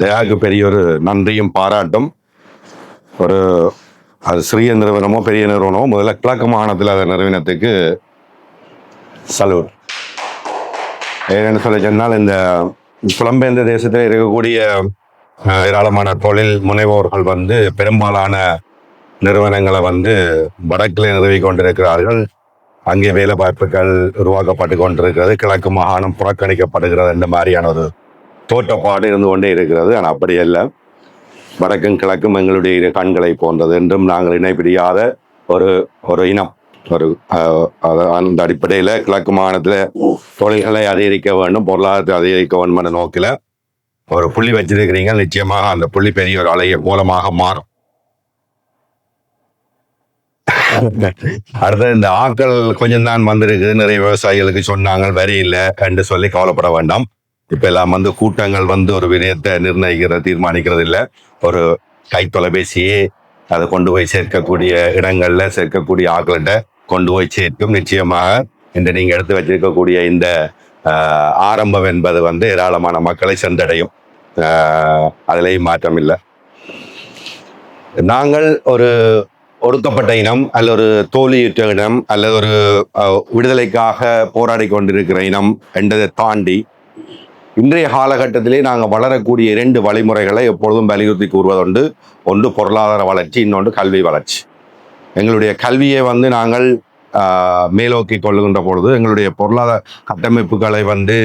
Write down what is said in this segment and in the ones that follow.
தயாவுக்கு பெரிய ஒரு நன்றியும் பாராட்டும். ஒரு அது சிறிய நிறுவனமோ பெரிய நிறுவனமோ முதல்ல கிழக்கு மாகாணத்தில் அந்த நிறுவனத்துக்கு சலூர். ஏன்னு சொல்லி சொன்னால் இந்த புலம்பெயர்ந்த தேசத்தில் இருக்கக்கூடிய ஏராளமான தொழில் முனைவோர்கள் வந்து பெரும்பாலான நிறுவனங்களை வந்து வடக்கில் நிறுவி கொண்டிருக்கிறார்கள். அங்கே வேலை வாய்ப்புகள் உருவாக்கப்பட்டு கொண்டிருக்கிறது. கிழக்கு மாகாணம் புறக்கணிக்கப்படுகிறது. இந்த மாதிரியான ஒரு தோட்டப்பாடு இருந்து கொண்டே இருக்கிறது. ஆனால் அப்படி அல்ல வடக்கும் கிழக்கும் எங்களுடைய இரு கண்களை போன்றது. என்றும் நாங்கள் இணைப்பிரியாத ஒரு ஒரு இனம். ஒரு அது அந்த அடிப்படையில் கிழக்கு மாகாணத்தில் தொழில்களை அதிகரிக்க வேண்டும் பொருளாதாரத்தை அதிகரிக்க வேண்டும் என்ற நோக்கில் ஒரு புள்ளி வச்சிருக்கிறீங்க. நிச்சயமாக அந்த புள்ளி பெரிய ஒரு அலைய மூலமாக மாறும். அடுத்து இந்த ஆட்கள் கொஞ்சம் தான் வந்திருக்குது நிறைய விவசாயிகளுக்கு சொன்னாங்க வரி இல்லை என்று சொல்லி கவலைப்பட வேண்டாம். இப்ப எல்லாம் வந்து கூட்டங்கள் வந்து ஒரு விடயத்தை நிர்ணயிக்கிற தீர்மானிக்கிறது இல்லை ஒரு கை தொலைபேசியே அதை கொண்டு போய் சேர்க்கக்கூடிய இடங்கள்ல சேர்க்கக்கூடிய ஆட்கள்கிட்ட கொண்டு போய் சேர்க்கும். நிச்சயமாக இந்த நீங்க எடுத்து வச்சிருக்கக்கூடிய இந்த ஆஹ், ஆரம்பம் என்பது வந்து ஏராளமான மக்களை சென்றடையும். ஆஹ், அதுலயும் மாற்றம் இல்லை. நாங்கள் ஒரு ஒடுக்கப்பட்ட இனம் அல்ல ஒரு தோல்வியுற்ற இனம் அல்லது ஒரு அஹ், விடுதலைக்காக போராடி கொண்டிருக்கிற இனம் என்றதை தாண்டி இன்றைய காலகட்டத்திலே நாங்கள் வளரக்கூடிய இரண்டு வழிமுறைகளை எப்பொழுதும் வலியுறுத்தி கூறுவதுண்டு. ஒன்று பொருளாதார வளர்ச்சி இன்னொன்று கல்வி வளர்ச்சி. எங்களுடைய கல்வியை வந்து நாங்கள் மேலோக்கி கொள்ளுகின்ற பொழுது எங்களுடைய பொருளாதார கட்டமைப்புகளை வந்து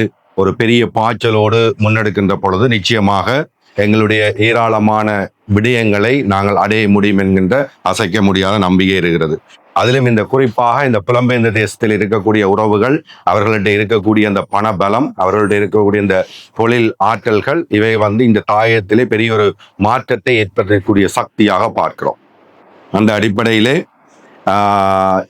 ஒரு பெரிய பாய்ச்சலோடு முன்னெடுக்கின்ற பொழுது நிச்சயமாக எங்களுடைய ஏராளமான விடயங்களை நாங்கள் அடைய முடியும் என்கின்ற அசைக்க முடியாத நம்பிக்கை இருக்கிறது. அதிலும் இந்த குறிப்பாக இந்த புலம்பெயர்ந்த தேசத்தில் இருக்கக்கூடிய உறவுகள் அவர்கள்ட்ட இருக்கக்கூடிய அந்த பண பலம் அவர்கள்ட்ட இருக்கக்கூடிய இந்த தொழில் ஆற்றல்கள் இவை வந்து இந்த தாயத்திலே பெரிய ஒரு மாற்றத்தை ஏற்படுத்தக்கூடிய சக்தியாக பார்க்கிறோம். அந்த அடிப்படையிலே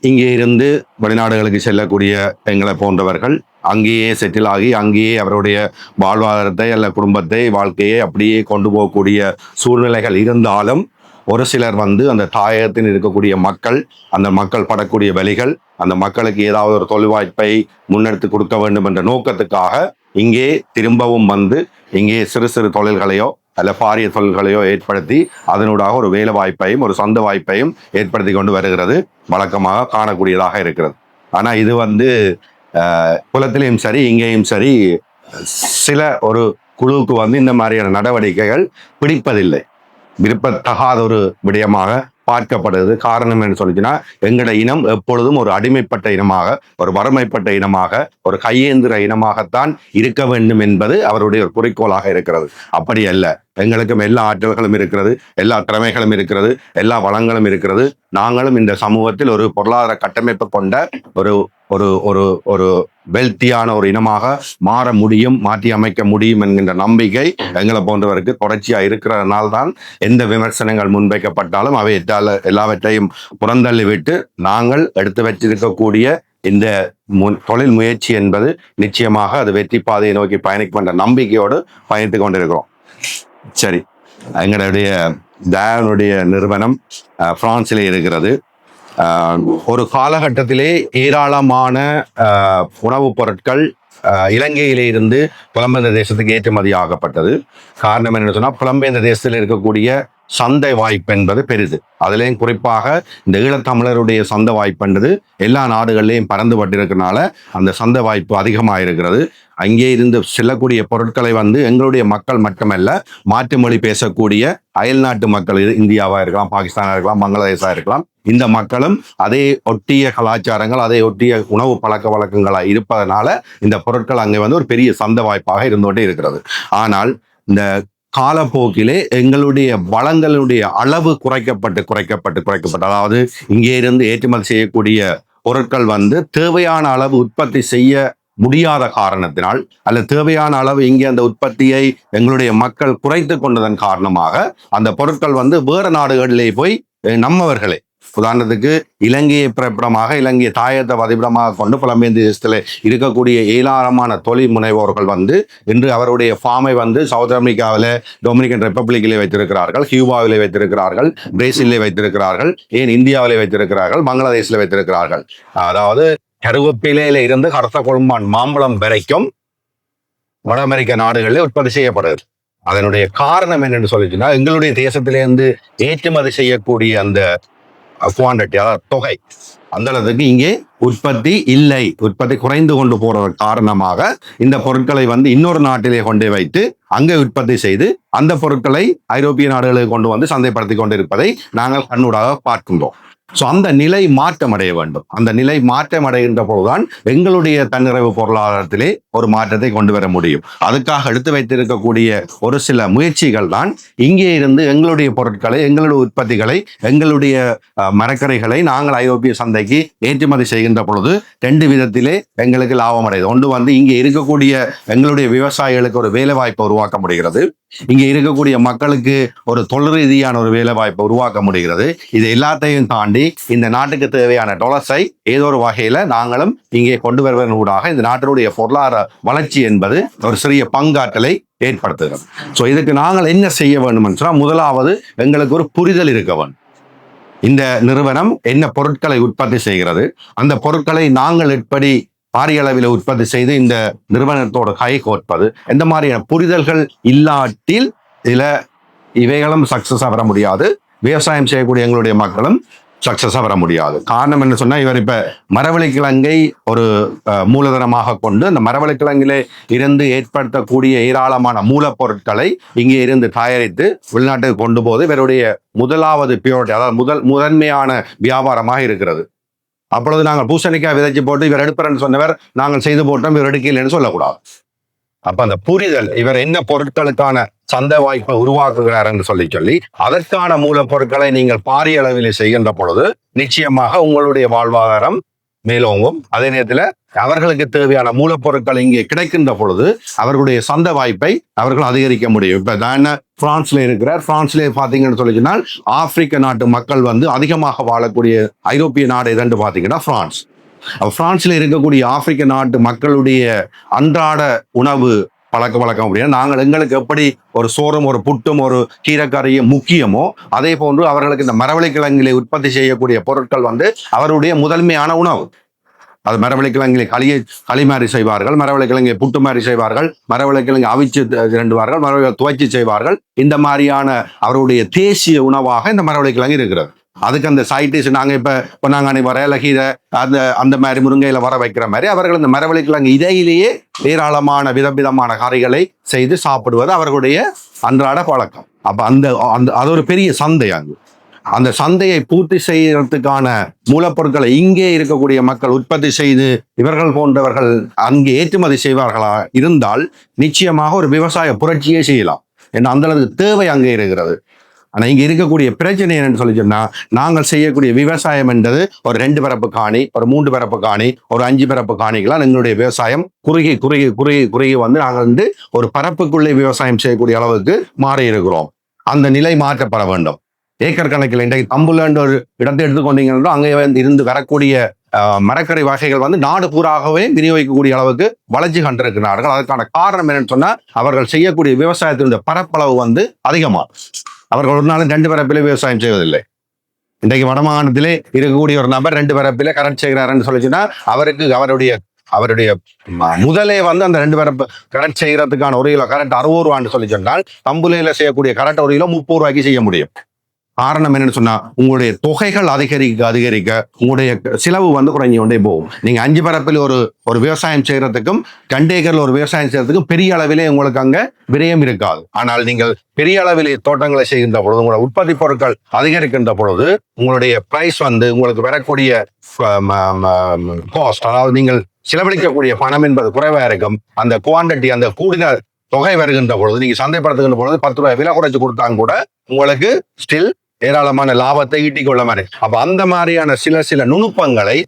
இங்கே இருந்து வெளிநாடுகளுக்கு செல்லக்கூடிய எங்களை போன்றவர்கள் அங்கேயே செட்டில் ஆகி அங்கேயே அவருடைய வாழ்வாதாரத்தை அல்ல குடும்பத்தை வாழ்க்கையை அப்படியே கொண்டு போகக்கூடிய சூழ்நிலைகள் இருந்தாலும் ஒரு சிலர் வந்து அந்த தாயகத்தில் இருக்கக்கூடிய மக்கள் அந்த மக்கள் படக்கூடிய வழிகள் அந்த மக்களுக்கு ஏதாவது ஒரு தொழில் வாய்ப்பை முன்னெடுத்து கொடுக்க வேண்டும் என்ற நோக்கத்துக்காக இங்கே திரும்பவும் வந்து இங்கே சிறு சிறு தொழில்களையோ அல்ல பாரிய தொழில்களையோ ஏற்படுத்தி அதனூடாக ஒரு வேலை வாய்ப்பையும் ஒரு சொந்த வாய்ப்பையும் ஏற்படுத்தி கொண்டு வருகிறது. வழக்கமாக காணக்கூடியதாக இருக்கிறது. ஆனால் இது வந்து குலத்திலையும் சரி இங்கேயும் சரி சில ஒரு குழுவுக்கு வந்து இந்த மாதிரியான நடவடிக்கைகள் பிடிப்பதில்லை. விருப்பத்தகாத ஒரு விடயமாக பார்க்கப்படுது காரணம் என்ன சொல்லிச்சுன்னா எங்களோட இனம் எப்பொழுதும் ஒரு அடிமைப்பட்ட இனமாக ஒரு வறுமைப்பட்ட இனமாக ஒரு கையேந்திர இனமாகத்தான் இருக்க வேண்டும் என்பது அவருடைய ஒரு குறிக்கோளாக இருக்கிறது. அப்படி அல்ல. எங்களுக்கும் எல்லா ஆற்றல்களும் இருக்கிறது எல்லா திறமைகளும் இருக்கிறது எல்லா வளங்களும் இருக்கிறது. நாங்களும் இந்த சமூகத்தில் ஒரு பொருளாதார கட்டமைப்பு கொண்ட ஒரு ஒரு ஒரு ஒரு வெல்த்தியான ஒரு இனமாக மாற முடியும் மாற்றி அமைக்க முடியும் என்கின்ற நம்பிக்கை எங்களை போன்றவருக்கு தொடர்ச்சியாக இருக்கிறதுனால தான் எந்த விமர்சனங்கள் முன்வைக்கப்பட்டாலும் அவை எட்டால எல்லாவற்றையும் புறந்தள்ளி விட்டு நாங்கள் எடுத்து வச்சிருக்கக்கூடிய இந்த தொழில் முயற்சி என்பது நிச்சயமாக அது வெற்றி பாதையை நோக்கி பயணிக்கின்ற நம்பிக்கையோடு பயணித்து கொண்டிருக்கிறோம். சரி எங்களுடைய தயானுடைய நிறுவனம் பிரான்ஸில் இருக்கிறது. ஒரு காலகட்டத்திலே ஏராளமான உணவுப் பொருட்கள் இலங்கையிலிருந்து புலம்பெயர்ந்த தேசத்துக்கு ஏற்றுமதி ஆகப்பட்டது காரணம் என்ன சொன்னால் புலம்பெயர்ந்த தேசத்தில் இருக்கக்கூடிய சந்தை வாய்ப்பு என்பது பெரிது. அதுலேயும் குறிப்பாக இந்த ஈழத்தமிழருடைய சந்தை வாய்ப்புன்றது எல்லா நாடுகள்லையும் பறந்துபட்டிருக்கனால அந்த சந்தை வாய்ப்பு அதிகமாக இருக்கிறது அங்கே இருந்து செல்லக்கூடிய பொருட்களை வந்து எங்களுடைய மக்கள் மட்டுமல்ல மாற்று மொழி பேசக்கூடிய அயல்நாட்டு மக்கள் இது இருக்கலாம் பாகிஸ்தானாக இருக்கலாம் பங்களாதேஷாக இருக்கலாம் இந்த மக்களும் அதே ஒட்டிய கலாச்சாரங்கள் அதே ஒட்டிய உணவு பழக்க வழக்கங்களாக இருப்பதனால இந்த பொருட்கள் அங்கே வந்து ஒரு பெரிய சந்தை வாய்ப்பாக இருந்துகிட்டே இருக்கிறது. ஆனால் இந்த காலப்போக்கிலே எங்களுடைய வளங்களுடைய அளவு குறைக்கப்பட்டு குறைக்கப்பட்டு குறைக்கப்பட்டு. அதாவது இங்கே இருந்து ஏற்றுமதி செய்யக்கூடிய பொருட்கள் வந்து தேவையான அளவு உற்பத்தி செய்ய முடியாத காரணத்தினால் அல்ல தேவையான அளவு இங்கே அந்த உற்பத்தியை எங்களுடைய மக்கள் குறைத்து கொண்டதன் காரணமாக அந்த பொருட்கள் வந்து வேறு நாடுகளிலே போய் நம்மவர்களே உதாரணத்துக்கு இலங்கையை பிறப்பிடமாக இலங்கையை தாயத்தை வதிப்பிடமாக கொண்டு புலம்பெயர்ந்த தேசத்தில் இருக்கக்கூடிய ஏராளமான தொழில் முனைவோர்கள் வந்து இன்று அவருடைய ஃபார்மை வந்து சவுத் அமெரிக்காவில் டொமினிகன் ரிப்பப்ளிக்கிலே வைத்திருக்கிறார்கள் கியூபாவிலே வைத்திருக்கிறார்கள் பிரேசிலே வைத்திருக்கிறார்கள் ஏன் இந்தியாவிலே வைத்திருக்கிறார்கள் பங்களாதேஷில் வைத்திருக்கிறார்கள். அதாவது கருவேப்பிலையில இருந்து கருத்த கொழும்பான் மாம்பழம் வரைக்கும் வட அமெரிக்க நாடுகளில் உற்பத்தி செய்யப்படுது. அதனுடைய காரணம் என்னென்னு சொல்லிச்சுன்னா எங்களுடைய தேசத்திலேருந்து ஏற்றுமதி செய்யக்கூடிய அந்த குவான்டிட்டி அதாவது தொகை. அந்த அளவுக்கு இங்கே உற்பத்தி இல்லை. உற்பத்தி குறைந்து கொண்டு போறது காரணமாக இந்த பொருட்களை வந்து இன்னொரு நாட்டிலே கொண்டு வைத்து அங்கே உற்பத்தி செய்து அந்த பொருட்களை ஐரோப்பிய நாடுகளுக்கு கொண்டு வந்து சந்தைப்படுத்தி கொண்டிருப்பதை நாங்கள் கண்ணூடாக பார்க்கின்றோம். ஸோ அந்த நிலை மாற்றம் அடைய வேண்டும். அந்த நிலை மாற்றம் அடைகின்ற போதுதான் எங்களுடைய தன்னிறைவு பொருளாதாரத்திலே ஒரு மாற்றத்தை கொண்டு வர முடியும். அதுக்காக எடுத்து வைத்திருக்கக்கூடிய ஒரு சில முயற்சிகள் தான் இங்கே இருந்து எங்களுடைய பொருட்களை எங்களுடைய உற்பத்திகளை எங்களுடைய மரக்கரைகளை நாங்கள் ஐரோப்பிய சந்தைக்கு ஏற்றுமதி செய்கின்ற பொழுது ரெண்டு விதத்திலே எங்களுக்கு லாபம் அடையுது ஒன்று வந்து இங்கே இருக்கக்கூடிய எங்களுடைய விவசாயிகளுக்கு ஒரு வேலை வாய்ப்பை உருவாக்க முடிகிறது. இங்கே இருக்கக்கூடிய மக்களுக்கு ஒரு தொழில் ரீதியான ஒரு வேலை வாய்ப்பை உருவாக்க முடிகிறது. இது எல்லாத்தையும் தாண்டி இந்த நாட்டுக்கு தேவையான டொலர்ஸை ஏதோ ஒரு வகையில நாங்களும் இங்கே கொண்டு வருவதன் ஊடாக இந்த நாட்டினுடைய பொருளாதார வளர்ச்சி என்பது ஒரு சிறிய பங்காற்றலை ஏற்படுத்துகிறோம் ஸோ இதுக்கு நாங்கள் என்ன செய்ய வேண்டும் சொன்னால் முதலாவது எங்களுக்கு ஒரு புரிதல் இருக்க வேண்டும். இந்த நிறுவனம் என்ன பொருட்களை உற்பத்தி செய்கிறது அந்த பொருட்களை நாங்கள் எப்படி பாரிய அளவில் உற்பத்தி செய்து இந்த நிறுவனத்தோட கை கோர்ப்பது எந்த மாதிரியான புரிதல்கள் இல்லாட்டில் இதில் இவைகளும் சக்சஸாக வர முடியாது. விவசாயம் செய்யக்கூடிய எங்களுடைய மக்களும் சக்ஸஸாக வர முடியாது. காரணம் என்ன சொன்னால் இவர் இப்போ மரவள்ளி கிழங்கை ஒரு மூலதனமாக கொண்டு அந்த மரவள்ளி கிழங்கிலே இருந்து ஏற்படுத்தக்கூடிய ஏராளமான மூலப்பொருட்களை இங்கே இருந்து தயாரித்து வெளிநாட்டுக்கு கொண்டு போது இவருடைய முதலாவது பியோரிட்டி அதாவது முதல் முதன்மையான வியாபாரமாக இருக்கிறது. அப்பொழுது நாங்கள் பூசணிக்காய் விதைச்சு போட்டு இவர் எடுப்பறன்னு சொன்னவர் நாங்கள் செய்து போட்டோம் இவர் எடுக்கலைன்னு சொல்லக்கூடாது. அப்ப அந்த புரிதல் இவர் என்ன பொருட்களுக்கான சந்தை வாய்ப்பை உருவாக்குகிறார் என்று சொல்லி சொல்லி அதற்கான மூலப்பொருட்களை நீங்கள் பாரிய அளவில் செய்கின்ற பொழுது நிச்சயமாக உங்களுடைய வாழ்வாதாரம் மேலோங்கும். அதே நேரத்தில் அவர்களுக்கு தேவையான மூலப்பொருட்கள் இங்கே கிடைக்கின்ற பொழுது அவர்களுடைய சந்த வாய்ப்பை அவர்கள் அதிகரிக்க முடியும். இப்போ நான் பிரான்ஸ்ல இருக்கிறார். பிரான்ஸ்ல பார்த்தீங்கன்னு சொல்லி சொன்னால் ஆப்பிரிக்க நாட்டு மக்கள் வந்து அதிகமாக வாழக்கூடிய ஐரோப்பிய நாடு எதன்று பார்த்தீங்கன்னா பிரான்ஸ். பிரான்ஸில் இருக்கக்கூடிய ஆப்பிரிக்க நாட்டு மக்களுடைய அன்றாட உணவு பழக்க வழக்கம் அப்படின்னா நாங்கள் எங்களுக்கு எப்படி ஒரு சோறும் ஒரு புட்டும் ஒரு கீரைக்கறியும் முக்கியமோ அதே போன்று அவர்களுக்கு இந்த மரவள்ளி கிழங்கிலே உற்பத்தி செய்யக்கூடிய பொருட்கள் வந்து அவருடைய முதன்மையான உணவு. அது மரவள்ளி கிழங்கிலே களியை களி மாதிரி செய்வார்கள் மரவள்ளி புட்டு மாதிரி செய்வார்கள் மரவள்ளி அவிச்சு திரண்டுவார்கள் மரவள்ளி துவைச்சி செய்வார்கள். இந்த மாதிரியான அவருடைய தேசிய உணவாக இந்த மரவள்ளி இருக்கிறது. அதுக்கு அந்த சாயிட்டிஸ் நாங்கள் இப்போ பொன்னாங்கானி வர இலகீரை அந்த அந்த மாதிரி முருங்கையில் வர வைக்கிற மாதிரி அவர்கள் இந்த மரவழிக்கலாங்க இதையிலேயே ஏராளமான விதவிதமான காரிகளை செய்து சாப்பிடுவது அவர்களுடைய அன்றாட பழக்கம். அப்போ அந்த அந்த அது ஒரு பெரிய சந்தை அங்கு. அந்த சந்தையை பூர்த்தி செய்யறதுக்கான மூலப்பொருட்களை இங்கே இருக்கக்கூடிய மக்கள் உற்பத்தி செய்து இவர்கள் போன்றவர்கள் அங்கே ஏற்றுமதி செய்வார்களா இருந்தால் நிச்சயமாக ஒரு விவசாய புரட்சியே செய்யலாம். ஏன்னா அந்த அளவுக்கு தேவை அங்கே இருக்கிறது. ஆனால் இங்கே இருக்கக்கூடிய பிரச்சனை என்னன்னு சொல்லி சொன்னால் நாங்கள் செய்யக்கூடிய விவசாயம் என்றது ஒரு ரெண்டு பரப்பு காணி ஒரு மூன்று பரப்பு காணி ஒரு அஞ்சு பரப்பு காணிக்கெல்லாம் எங்களுடைய விவசாயம் குறுகி குறுகி குறுகி குறுகி வந்து நாங்கள் வந்து ஒரு பரப்புக்குள்ளே விவசாயம் செய்யக்கூடிய அளவுக்கு மாறி இருக்கிறோம். அந்த நிலை மாற்றப்பட வேண்டும். ஏக்கர் கணக்கில் இன்றைக்கு தம்புலன்ற ஒரு இடத்தை எடுத்துக்கொண்டீங்கன்னா அங்கே வந்து இருந்து வரக்கூடிய ஆஹ், வகைகள் வந்து நாடு பூராகவே விநியோகிக்கக்கூடிய அளவுக்கு வளர்ச்சி கண்டிருக்கிறார்கள். அதற்கான காரணம் என்னன்னு சொன்னால் அவர்கள் செய்யக்கூடிய விவசாயத்தினுடைய பரப்பளவு வந்து அதிகமாகும். அவர்கள் ஒரு நாளும் ரெண்டு பரப்பிலே விவசாயம் செய்வதில்லை. இன்றைக்கு வடமாகாணத்திலே இருக்கக்கூடிய ஒரு நபர் ரெண்டு பரப்பில கரண்ட் செய்கிறாருன்னு சொல்லிச்சுன்னா அவருக்கு அவருடைய அவருடைய முதலே வந்து அந்த ரெண்டு பரப்பு கரண்ட் செய்யறதுக்கான ஒரு கிலோ கரண்ட் அறுபது ரூபான்னு சொல்லி சொன்னால் தம்புலையில் செய்யக்கூடிய கரண்ட் ஒரு கிலோ முப்பது ரூபாய்க்கு செய்ய முடியும். காரணம் என்னன்னு சொன்னா உங்களுடைய தொகைகள் அதிகரிக்க அதிகரிக்க உங்களுடைய செலவு வந்து குறைஞ்சு கொண்டே போகும். நீங்க அஞ்சு பரப்பில் ஒரு ஒரு விவசாயம் செய்யறதுக்கும் ரெண்டு ஏக்கர்ல ஒரு விவசாயம் செய்யறதுக்கும் பெரிய அளவிலே உங்களுக்கு அங்க விரயம் இருக்காது. ஆனால் நீங்கள் பெரிய அளவிலே தோட்டங்களை செய்கின்ற பொழுது உங்களோட உற்பத்தி பொருட்கள் அதிகரிக்கின்ற பொழுது உங்களுடைய பிரைஸ் வந்து உங்களுக்கு வரக்கூடிய காஸ்ட் அதாவது நீங்கள் செலவழிக்கக்கூடிய பணம் என்பது குறைவா இருக்கும். அந்த குவாண்டிட்டி அந்த கூடின தொகை வருகின்ற பொழுது நீங்க சந்தைப்படுத்துகின்ற பொழுது பத்து ரூபாய் விலை குறைச்சு கொடுத்தாங்க கூட உங்களுக்கு ஸ்டில் ஏராளமான லாபத்தை ஈட்டிக் கொள்ள மாதிரி. அப்ப அந்த மாதிரியான சில சில நுணுப்பங்களை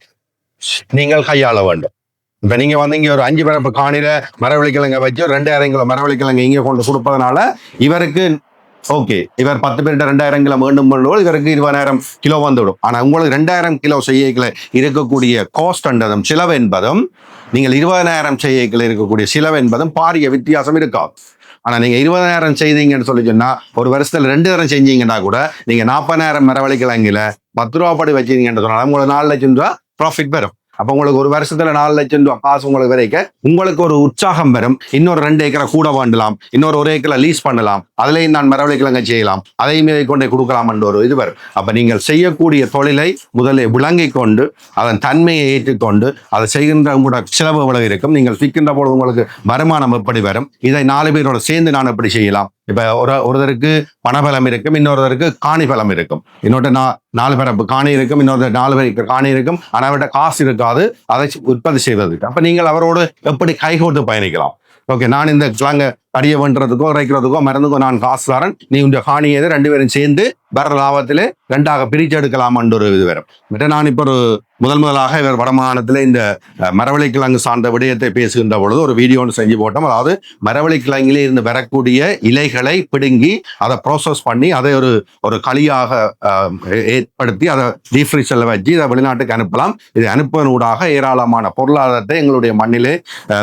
நீங்கள் கையாள வேண்டும். இப்ப நீங்க வந்து இங்க ஒரு அஞ்சு பரப்பு காணில மரவள்ளிக்கிழங்க வச்சு ஒரு ரெண்டாயிரம் கிலோ மரவள்ளிக்கிழங்கு இங்க கொண்டு கொடுப்பதனால இவருக்கு ஓகே இவர் பத்து பேர்கிட்ட ரெண்டாயிரம் கிலோ வேண்டும் பண்ணுவோம் இவருக்கு இருபதாயிரம் கிலோ வந்துவிடும். ஆனா உங்களுக்கு ரெண்டாயிரம் கிலோ செய்யக்கில் இருக்கக்கூடிய காஸ்ட் என்பதும் செலவு என்பதும் நீங்கள் இருபதாயிரம் செய்யக்கில் இருக்கக்கூடிய செலவு என்பதும் பாரிய வித்தியாசம் இருக்காது. ஆனா நீங்க இருபதாயிரம் செய்தீங்கன்னு சொல்லி சொன்னா ஒரு வருஷத்துல ரெண்டு தரம் செஞ்சீங்கன்னா கூட நீங்கள் நாற்பதாயிரம் மரவழிக்கலாங்கில பத்து ரூபா படி வச்சீங்கன்னு சொன்னா உங்களுக்கு நாலு லட்சம் ரூபா ப்ராஃபிட் வரும் அப்ப உங்களுக்கு ஒரு வருஷத்துல நாலு லட்சம் ரூபாய் காசு உங்களுக்கு விதைக்க உங்களுக்கு ஒரு உற்சாகம் வரும். இன்னொரு ரெண்டு ஏக்கரை கூட வாண்டலாம். இன்னொரு ஒரு ஏக்கரை லீஸ் பண்ணலாம். அதுலயும் நான் மரவள்ளிக்கிழங்கு செய்யலாம். அதையும் இதை கொண்டே கொடுக்கலாம் என்ற ஒரு இது வரும். அப்ப நீங்கள் செய்யக்கூடிய தொழிலை முதலில் விளங்கிக் கொண்டு அதன் தன்மையை ஏற்றுக்கொண்டு அதை செய்கின்ற கூட செலவு எவ்வளவு இருக்கும். நீங்கள் விற்கின்ற போது உங்களுக்கு வருமானம் எப்படி வரும்? இதை நாலு பேரோட சேர்ந்து நான் எப்படி செய்யலாம்? இப்போ ஒரு ஒருத்தருக்கு பணபலம் இருக்கும் இன்னொருத்தருக்கு காணி பலம் இருக்கும். இன்னொரு நா நாலு பரப்பு காணி இருக்கும் இன்னொரு நாலு பேருக்கு காணி இருக்கும் ஆனால் அவர்கிட்ட காசு இருக்காது அதை உற்பத்தி செய்வதற்கு அப்போ நீங்கள் அவரோடு எப்படி கைகோட்டு பயணிக்கலாம்? ஓகே நான் இந்த கிழங்க அடிய வென்றதுக்கோ இறைக்கிறதுக்கோ மருந்துக்கோ நான் காசு தரேன் நீ இந்த காணியை ரெண்டு பேரும் சேர்ந்து வர லாபத்திலே ரெண்டாக பிரித்து எடுக்கலாம்ன்ற ஒரு இது வரும் மிட்ட நான் இப்போ ஒரு முதல் முதலாக இவர் வடமாநிலத்தில் இந்த மரவள்ளி கிழங்கு சார்ந்த விடயத்தை பேசுகின்ற பொழுது ஒரு வீடியோ ஒன்று செஞ்சு போட்டோம். அதாவது மரவள்ளி கிழங்கிலே இருந்து வரக்கூடிய இலைகளை பிடுங்கி அதை ப்ராசஸ் பண்ணி அதை ஒரு ஒரு களியாக ஏற்படுத்தி அதை டீஃப்ரிஷரில் வச்சு இதை வெளிநாட்டுக்கு அனுப்பலாம். இது அனுப்புவதூடாக ஏராளமான பொருளாதாரத்தை எங்களுடைய மண்ணிலே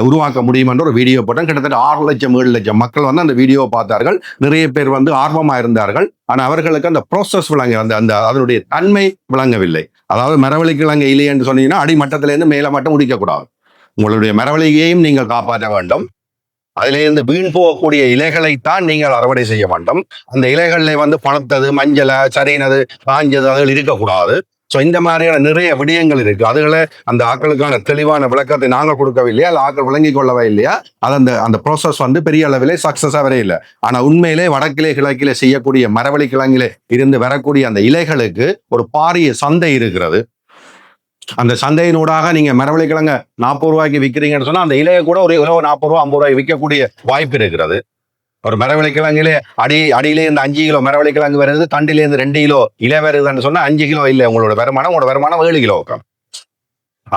உருவாக்க முடியும் என்ற ஒரு வீடியோ போட்டோம். கிட்டத்தட்ட ஆறு லட்சம் ஏழு லட்சம் மக்கள் வந்து அந்த வீடியோவை பார்த்தார்கள். நிறைய பேர் வந்து ஆர்வமாக இருந்தார்கள். ஆனால் அவர்களுக்கு அந்த ப்ராசஸ் விளங்க அந்த அந்த அதனுடைய தன்மை விளங்கவில்லை. அதாவது மரவள்ளி கிழங்கு இல்லை என்று சொன்னீங்கன்னா அடிமட்டத்திலேருந்து மேலே மட்டும் முடிக்கக்கூடாது உங்களுடைய மரவழியையும் நீங்கள் காப்பாற்ற வேண்டும். அதிலிருந்து வீண் போகக்கூடிய இலைகளைத்தான் நீங்கள் அறுவடை செய்ய வேண்டும். அந்த இலைகளில் வந்து பணத்தது மஞ்சளை சரியினது காஞ்சது அதுகள் இருக்கக்கூடாது. ஸோ இந்த மாதிரியான நிறைய விடயங்கள் இருக்குது அதுகளை அந்த ஆக்களுக்கான தெளிவான விளக்கத்தை நாங்கள் கொடுக்கவில்லையா? இல்லை ஆக்கள் விளங்கிக் கொள்ளவே இல்லையா? அது அந்த அந்த ப்ராசஸ் வந்து பெரிய அளவிலே சக்ஸஸாக ஆகவே இல்லை ஆனால் உண்மையிலே வடக்கிலே கிழக்கிலே செய்யக்கூடிய மரவள்ளி கிழங்கிலே இருந்து வரக்கூடிய அந்த இலைகளுக்கு ஒரு பாரிய சந்தை இருக்கிறது. அந்த சந்தையினூடாக நீங்க மரவள்ளி கிழங்க நாற்பது ரூபாய்க்கு விற்கிறீங்கன்னு சொன்னா அந்த இலையை கூட ஒரு நாற்பது ரூபா ஐம்பது ரூபாய்க்கு விற்கக்கூடிய வாய்ப்பு இருக்கிறது. ஒரு மரவள்ளி அடி அடியிலே இருந்து அஞ்சு கிலோ மரவள்ளிக்கிழங்கு வருது தண்டிலே இருந்து ரெண்டு கிலோ இலை வருதுன்னு சொன்னா அஞ்சு கிலோ இல்லை உங்களோட வருமானம் உங்களோட வருமானம் ஏழு கிலோ இருக்கும்.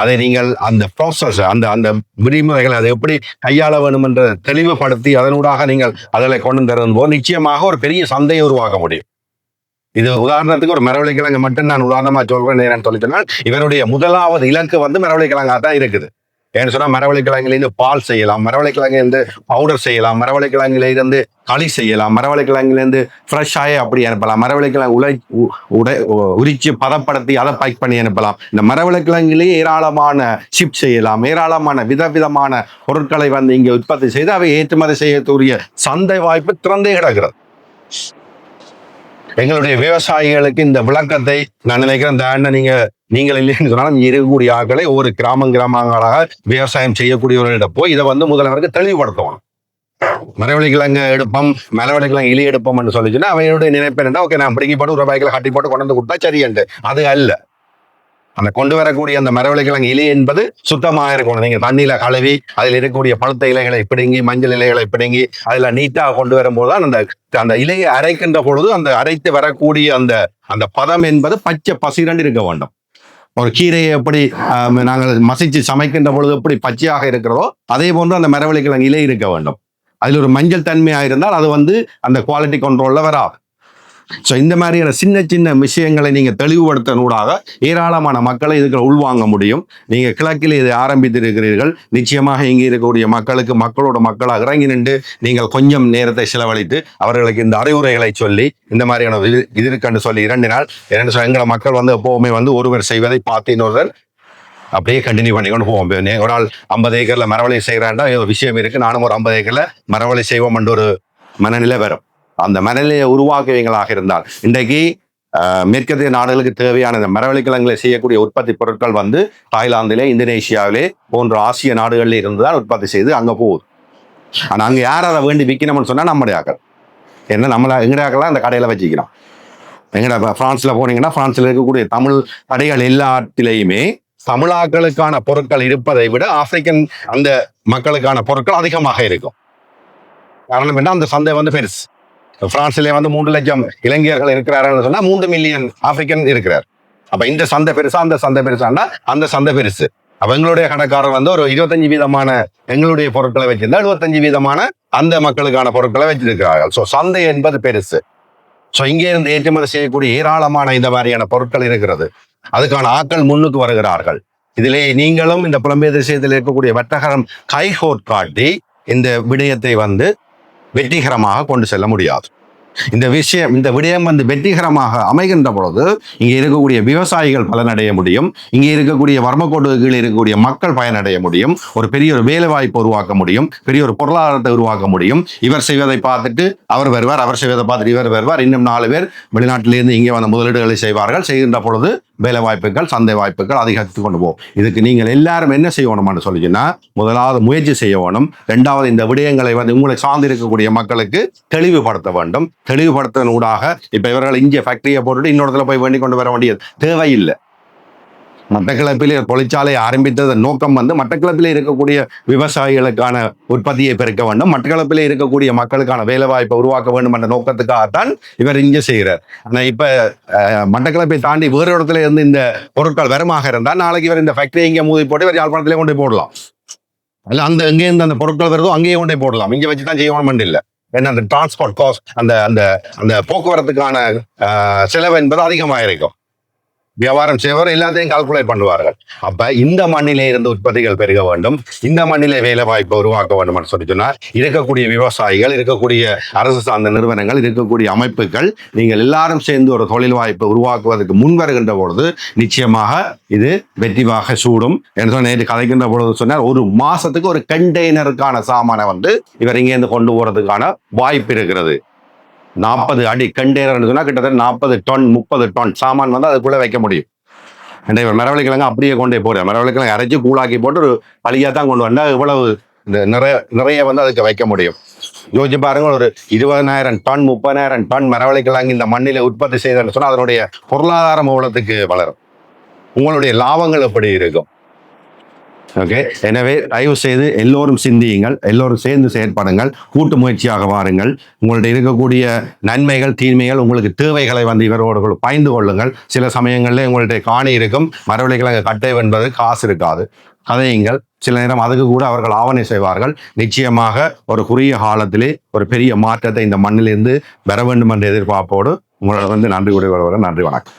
அதை நீங்கள் அந்த ப்ராசஸ் அந்த அந்த விதிமுறைகளை அதை எப்படி கையாள வேண்டும் என்ற தெளிவுபடுத்தி அதனூடாக நீங்கள் அதில் கொண்டு தரும் போது நிச்சயமாக ஒரு பெரிய சந்தையை உருவாக்க முடியும். இது உதாரணத்துக்கு ஒரு மரவள்ளிக்கிழங்கு மட்டும் நான் உதாரணமாக சொல்கிறேன் என்னன்னு சொல்லி இவருடைய முதலாவது இலக்கு வந்து மரவள்ளிக்கிழங்காக தான் இருக்குது. ஏன்னு சொன்னா மரவள்ளி கிழங்குலேருந்து பால் செய்யலாம் மரவள்ளி கிழங்குலேருந்து பவுடர் செய்யலாம் மரவள்ளி கிழங்குலேருந்து களி செய்யலாம் மரவள்ளி கிழங்குலேருந்து ஃப்ரெஷ்ஷாக அப்படி அனுப்பலாம் மரவள்ளி கிழங்கு உலை உ- உடை உரிச்சு பதப்படுத்தி அதை பேக் பண்ணி அனுப்பலாம். இந்த மரவள்ளி கிழங்குலேயே ஏராளமான சிப் செய்யலாம் ஏராளமான விதவிதமான பொருட்களை வந்து இங்கே உற்பத்தி செய்து அவை ஏற்றுமதி செய்யக்கூடிய சந்தை வாய்ப்பு திறந்தே கிடக்கிறது. எங்களுடைய விவசாயிகளுக்கு இந்த விளக்கத்தை நான் நினைக்கிறேன் இந்த ஆண்டை நீங்க நீங்கள் இல்லைன்னு சொன்னாலும் இருக்கக்கூடிய ஆட்களை ஒவ்வொரு கிராமம் கிராமங்களாக விவசாயம் செய்யக்கூடியவர்களிடம் போய் இதை வந்து முதல்வருக்கு தெளிவுபடுத்தணும். மரவள்ளி கிழங்கு எடுப்போம் மரவள்ளி கிழங்கு இலி எடுப்போம்னு சொல்லிச்சுன்னா அவையோட நினைப்பு என்னன்னா ஓகே நான் பிடிங்கி போட்டு ஒரு ரூபாய்க்குள்ள கட்டி போட்டு கொண்டு வந்து கொடுத்தா சரியண்டு அது அல்ல. அந்த கொண்டு வரக்கூடிய அந்த மரவள்ளி இலை என்பது சுத்தமாக இருக்கணும். நீங்கள் தண்ணியில் கழுவி அதில் இருக்கக்கூடிய பழுத்த இலைகளை பிடுங்கி மஞ்சள் இலைகளை பிடுங்கி அதில் நீட்டாக கொண்டு வரும்போது தான் அந்த அந்த இலையை அரைக்கின்ற பொழுது அந்த அரைத்து வரக்கூடிய அந்த அந்த பதம் என்பது பச்சை பசிரண்டு இருக்க வேண்டும். ஒரு கீரையை எப்படி நாங்கள் மசிச்சு சமைக்கின்ற பொழுது எப்படி பச்சையாக இருக்கிறதோ அதே போன்று அந்த மரவள்ளி இலை இருக்க வேண்டும். அதில் ஒரு மஞ்சள் தன்மையாக இருந்தால் அது வந்து அந்த குவாலிட்டி கண்ட்ரோலில் வராது. ஸோ இந்த மாதிரியான சின்ன சின்ன விஷயங்களை நீங்க தெளிவுபடுத்தனூடாக ஏராளமான மக்களை இதுக்கு உள்வாங்க முடியும். நீங்க கிழக்கில் இதை ஆரம்பித்திருக்கிறீர்கள். நிச்சயமாக இங்கே இருக்கக்கூடிய மக்களுக்கு மக்களோட மக்களாக இறங்கி நின்று நீங்கள் கொஞ்சம் நேரத்தை செலவழித்து அவர்களுக்கு இந்த அறிவுரைகளை சொல்லி இந்த மாதிரியான இது இது இருக்குன்னு சொல்லி இரண்டு நாள் இரண்டு எங்களை மக்கள் வந்து எப்போவுமே வந்து ஒருவர் செய்வதை பார்த்து இன்னொருவர் அப்படியே கண்டினியூ பண்ணிக்கொண்டு போவோம். ஒரு ஆள் ஐம்பது ஏக்கர்ல மரவழி செய்கிறாண்டா ஏதோ விஷயம் இருக்கு. நானும் ஒரு ஐம்பது ஏக்கரில் மரவழி செய்வோம் என்ற ஒரு மனநிலை வரும். அந்த மனநிலையை உருவாக்குவீங்களாக இருந்தால். இன்றைக்கு ஆஹ், மேற்கத்திய நாடுகளுக்கு தேவையான இந்த மரவள்ளி செய்யக்கூடிய உற்பத்தி பொருட்கள் வந்து தாய்லாந்திலே இந்தோனேஷியாவிலே போன்ற ஆசிய நாடுகளில் இருந்து தான் உற்பத்தி செய்து அங்க போகுது. ஆனா அங்க யார் அதை வேண்டி விற்கணும்னு சொன்னா நம்முடைய ஆக்கள் என்ன நம்மளை எங்கடைய ஆக்கள்லாம் அந்த கடையில வச்சுக்கிறோம் எங்கடா இப்போ பிரான்ஸ்ல போனீங்கன்னா பிரான்ஸ்ல இருக்கக்கூடிய தமிழ் கடைகள் எல்லாத்திலையுமே தமிழாக்களுக்கான பொருட்கள் இருப்பதை விட ஆப்பிரிக்கன் அந்த மக்களுக்கான பொருட்கள் அதிகமாக இருக்கும். காரணம் என்ன? அந்த சந்தை வந்து பெருசு. பிரான்சிலே வந்து மூன்று லட்சம் இளைஞர்கள் இருக்கிறார்கள் சொன்னா மூன்று மில்லியன் ஆப்பிரிக்கன் இருக்கிறார். அப்ப இந்த சந்தை பெருசா அந்த சந்தை பெருசான்னா அந்த சந்தை பெருசு. அப்ப எங்களுடைய கடைக்காரர் வந்து ஒரு இருபத்தஞ்சு வீதமான எங்களுடைய பொருட்களை வச்சிருந்தா எழுபத்தஞ்சு வீதமான அந்த மக்களுக்கான பொருட்களை வச்சிருக்கிறார்கள். ஸோ சந்தை என்பது பெருசு. ஸோ இங்கே இருந்து ஏற்றுமதி செய்யக்கூடிய ஏராளமான இந்த மாதிரியான பொருட்கள் இருக்கிறது. அதுக்கான ஆட்கள் முன்னுக்கு வருகிறார்கள். இதிலே நீங்களும் இந்த புலம்பெயர் விஷயத்தில் இருக்கக்கூடிய வர்த்தகரம் கைகோட் காட்டி இந்த விடயத்தை வந்து வெற்றிகரமாக கொண்டு செல்ல முடியாது. இந்த விஷயம் இந்த விடயம் வந்து வெற்றிகரமாக அமைகின்ற பொழுது இங்கே இருக்கக்கூடிய விவசாயிகள் பலனடைய முடியும். இங்கே இருக்கக்கூடிய வர்மக்கோட்டு கீழே இருக்கக்கூடிய மக்கள் பயனடைய முடியும். ஒரு பெரிய ஒரு வேலை வாய்ப்பு உருவாக்க முடியும். பெரிய ஒரு பொருளாதாரத்தை உருவாக்க முடியும். இவர் செய்வதை பார்த்துட்டு அவர் வருவார் அவர் செய்வதை பார்த்துட்டு இவர் வருவார். இன்னும் நாலு பேர் வெளிநாட்டிலிருந்து இங்கே வந்த முதலீடுகளை செய்வார்கள். செய்கின்ற பொழுது வேலை வாய்ப்புகள் சந்தை வாய்ப்புகள் அதிகரித்து கொண்டு போகும். இதுக்கு நீங்கள் எல்லாரும் என்ன செய்யணும்னு சொல்லிச்சுன்னா முதலாவது முயற்சி செய்ய வேணும் ரெண்டாவது இந்த விடயங்களை வந்து உங்களை சார்ந்து இருக்கக்கூடிய மக்களுக்கு தெளிவுபடுத்த வேண்டும். தெளிவுபடுத்தனூடாக இப்போ இவர்கள் இங்கே ஃபேக்டரியை போட்டுட்டு இன்னொருத்துல போய் வேண்டி கொண்டு வர வேண்டியது தேவையில்லை. மட்டக்களப்பிலே தொழிற்சாலை ஆரம்பித்ததன் நோக்கம் வந்து மட்டக்களப்பிலே இருக்கக்கூடிய விவசாயிகளுக்கான உற்பத்தியை பெருக்க வேண்டும். மட்டக்களப்பிலே இருக்கக்கூடிய மக்களுக்கான வேலை வாய்ப்பை உருவாக்க வேண்டும் என்ற நோக்கத்துக்காகத்தான் இவர் இங்கே செய்கிறார். ஆனால் இப்ப அஹ், மட்டக்களப்பை தாண்டி வேறு இடத்துல இருந்து இந்த பொருட்கள் வருமாக இருந்தால் நாளைக்கு இவர் இந்த ஃபேக்டரி இங்கே மூதி போட்டு இவர் யாழ்ப்பாணத்திலே கொண்டு போடலாம். அல்ல அந்த எங்கேருந்து அந்த பொருட்கள் வருதோ அங்கேயே கொண்டு போடலாம். இங்கே வச்சு தான் செய்யணும் இல்லை ஏன்னா அந்த டிரான்ஸ்போர்ட் காஸ்ட் அந்த அந்த அந்த போக்குவரத்துக்கான செலவு என்பது அதிகமாக இருக்கும் வியாபாரம் செய்வர் எல்லாத்தையும் கால்குலேட் பண்ணுவார்கள். அப்ப இந்த மண்ணிலே இருந்து உற்பத்திகள் பெருக வேண்டும். இந்த மண்ணிலே வேலை வாய்ப்பை உருவாக்க வேண்டும் சொல்லி சொன்னால் இருக்கக்கூடிய விவசாயிகள் இருக்கக்கூடிய அரசு சார்ந்த நிறுவனங்கள் இருக்கக்கூடிய அமைப்புகள் நீங்கள் எல்லாரும் சேர்ந்து ஒரு தொழில் வாய்ப்பை உருவாக்குவதற்கு முன் வருகின்ற பொழுது நிச்சயமாக இது வெற்றிவாக சூடும் என்று சொன்ன நேற்று கதைக்கின்ற பொழுது சொன்னார். ஒரு மாசத்துக்கு ஒரு கண்டெய்னருக்கான சாமானை வந்து இவர் இங்கேருந்து கொண்டு போறதுக்கான வாய்ப்பு இருக்கிறது. நாற்பது அடி கண்டெய்னர்னு சொன்னால் கிட்டத்தட்ட நாற்பது டன் முப்பது டன் சாமான் வந்து அதுக்குள்ளே வைக்க முடியும். ஏன்னா இவர் மரவள்ளிக்கிழங்கு அப்படியே கொண்டே போறார் மரவள்ளிக்கிழங்கு அரைச்சி கூழாக்கி போட்டு ஒரு பழியா தான் கொண்டு வந்தால் இவ்வளவு இந்த நிறைய நிறைய வந்து அதுக்கு வைக்க முடியும். யோசிச்சு பாருங்க ஒரு இருபதனாயிரம் டன் முப்பதாயிரம் டன் மரவள்ளிக்கிழங்கு இந்த மண்ணில் உற்பத்தி செய்தன்னு சொன்னால் அதனுடைய பொருளாதார மூலத்துக்கு வளரும்? உங்களுடைய லாபங்கள் எப்படி இருக்கும்? ஓகே எனவே தயவு செய்து எல்லோரும் சிந்தியுங்கள் எல்லோரும் சேர்ந்து செயற்படுங்கள் கூட்டு முயற்சியாக வாருங்கள். உங்கள்ட்ட இருக்கக்கூடிய நன்மைகள் தீமைகள் உங்களுக்கு தேவைகளை வந்து இவரோடு பயந்து கொள்ளுங்கள். சில சமயங்களில் உங்கள்ட்ட காணி இருக்கும் மரவழிக்கிழங்கு கட்டை என்பது காசு இருக்காது. கதையுங்கள். சில நேரம் அதுக்கு கூட அவர்கள் ஆவணை செய்வார்கள். நிச்சயமாக ஒரு குறுகிய காலத்திலே ஒரு பெரிய மாற்றத்தை இந்த மண்ணிலிருந்து பெற வேண்டும் என்ற எதிர்பார்ப்போடு உங்களோட வந்து நன்றி கூறி வருவதற்கு நன்றி வணக்கம்.